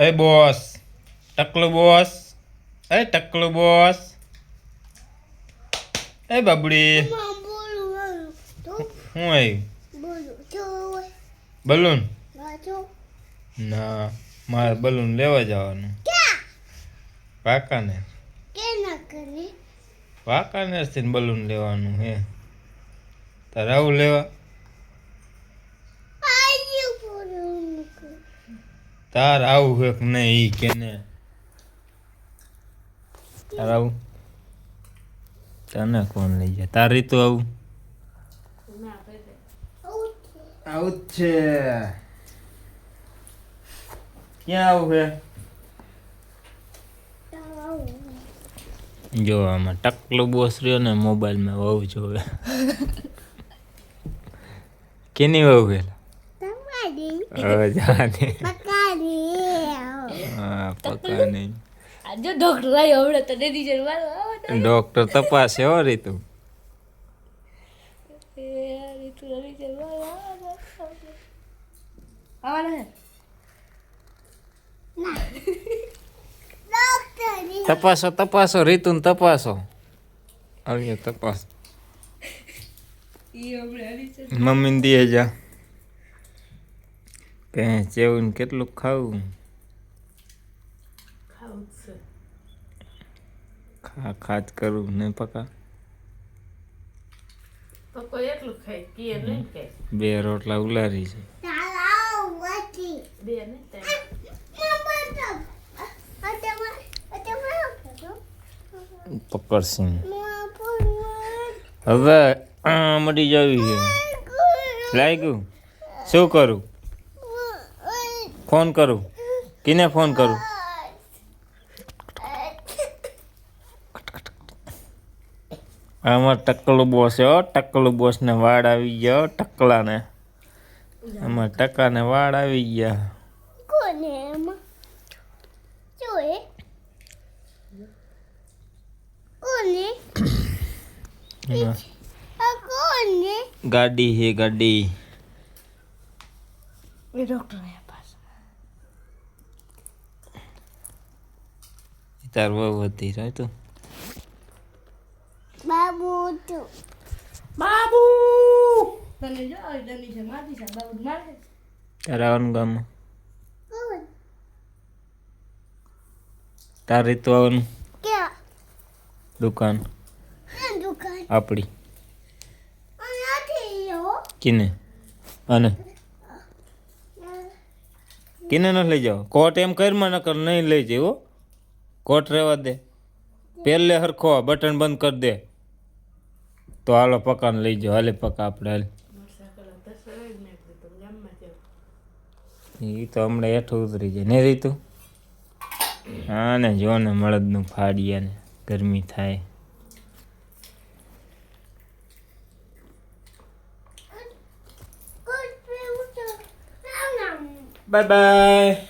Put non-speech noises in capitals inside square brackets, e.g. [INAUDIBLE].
એ boss ટકલું boss એ ટકલું બોસ એ બબડી. શું આવ્યું બલૂન? ના મારે બલૂન લેવા જવાનું. વાંકાનેર. વાંકાનેરથી બલૂન લેવાનું હે. તારે આવું લેવા? તાર આવું હે કે નહીં ઈ કે ને તાર આવું. તને કોણ લઈ જાય? તારી તો આવું. આવું જ છે. ક્યાં આવું હે? જો આમાં ટકલો બોસ રહ્યો ને મોબાઈલમાં વહુ જોવે. [LAUGHS] કેની વહુ ગયેલા તમારી હવે જાને પકારી હા પકા નહીં જો ડોક્ટર આવ્યો હમણાં તને રિઝલ્ટ મારો ડોક્ટર તપાસે હો રીતું આવવાના ડોક્ટરી તપાસો તપાસો રીતું તપાસો હવે તપાસ ઈ હમણાં રિઝલ્ટ મમ્મીને દે જા કે જેવું ને કેટલું ખાવું ખાવું જ છે ખા ખાત કરું ને પકા? તો એટલું ખાય કીએ નહીં કે. બે રોટલા ઉલારી છે. બે કરો પકડસિંહ હવે આ મળી જવી છે. લાગ્યું? શું કરું? ફોન કરું? કિને ફોન કરું? આમાં ટકલું બોસ હો. ટકલું બોસને વાળ આવી ગયા ટકલાને. આમાં ટકાને વાળ આવી ગયા. કોને એમાં? જોએ કોને? કોને? ગાડી હે ગાડી. એ ડોક્ટર આવ્યા પાસ તાર વહુ હતી right તું બાબુ તું બાબુ તને જો ડની છે મારી છે બાબુ મારે તારે આવવાનું ગામમાં કોણ તારે તો આવવાનું દુકાન આપણી નથી યો કિને અને કિને ન લઈ જાઓ કોટ એમ કરમાં નકર નહીં લઈ હો કોટ રહેવા દે પહેલે હરખો બટન બંધ કરી દે તો હાલો પકાને લઈ જાઓ. હાલે પકા આપણે હાલ. એ તો હમણાં હેઠું ઉતરી જાય. ને રીતું? હા ને જો ને મળદનું ફાડીયા ને ગરમી થાય. Bye bye